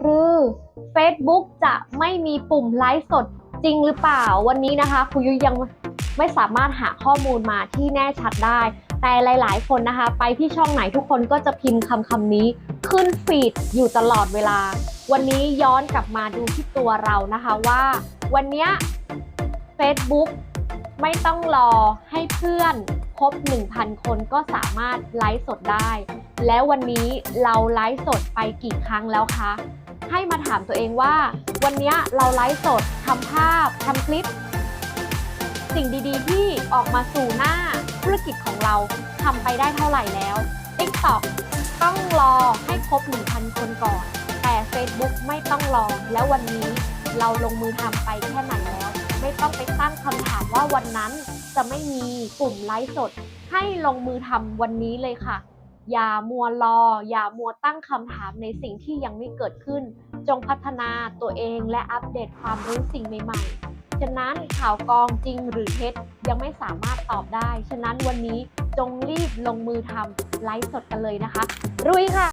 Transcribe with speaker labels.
Speaker 1: หรือ Facebook จะไม่มีปุ่มไลฟ์สดจริงหรือเปล่าวันนี้นะคะครูยุ้ยยังไม่สามารถหาข้อมูลมาที่แน่ชัดได้ แต่หลายๆ คนนะคะ ไปที่ช่องไหนทุกคนก็จะพิมพ์คำคำนี้ขึ้นฟีดอยู่ตลอดเวลา วันนี้ย้อนกลับมาดูที่ตัวเรานะคะว่า วันนี้ Facebook ไม่ต้องรอให้เพื่อน ครบ 1,000 คนก็สามารถไลฟ์สดได้ แล้ววันนี้เราไลฟ์สดไปกี่ครั้งแล้วคะ ให้มาถามตัวเองว่า วันนี้เราไลฟ์สดทำภาพทำคลิป สิ่งดีๆ ที่ออกมาสู่หน้าธุรกิจของเราทำไปได้เท่าไหร่แล้ว TikTok ต้องรอให้ครบ 1,000 คนก่อน แต่ Facebook ไม่ต้องรอ แล้ววันนี้เราลงมือทำไปแค่ไหนแล้ว ไม่ต้องไปตั้งคำถามว่าวันนั้น จะไม่มีปุ่มไลฟ์สด ให้ลงมือทำวันนี้เลยค่ะ อย่ามัวรอ อย่ามัวตั้งคำถามในสิ่งที่ยังไม่เกิดขึ้น จงพัฒนาตัวเองและอัปเดตความรู้สิ่งใหม่ๆ ฉะนั้นข่าวกองจริงหรือเท็จยังไม่สามารถตอบได้ ฉะนั้นวันนี้จงรีบลงมือทำไลฟ์สดกันเลยนะคะ รุยค่ะ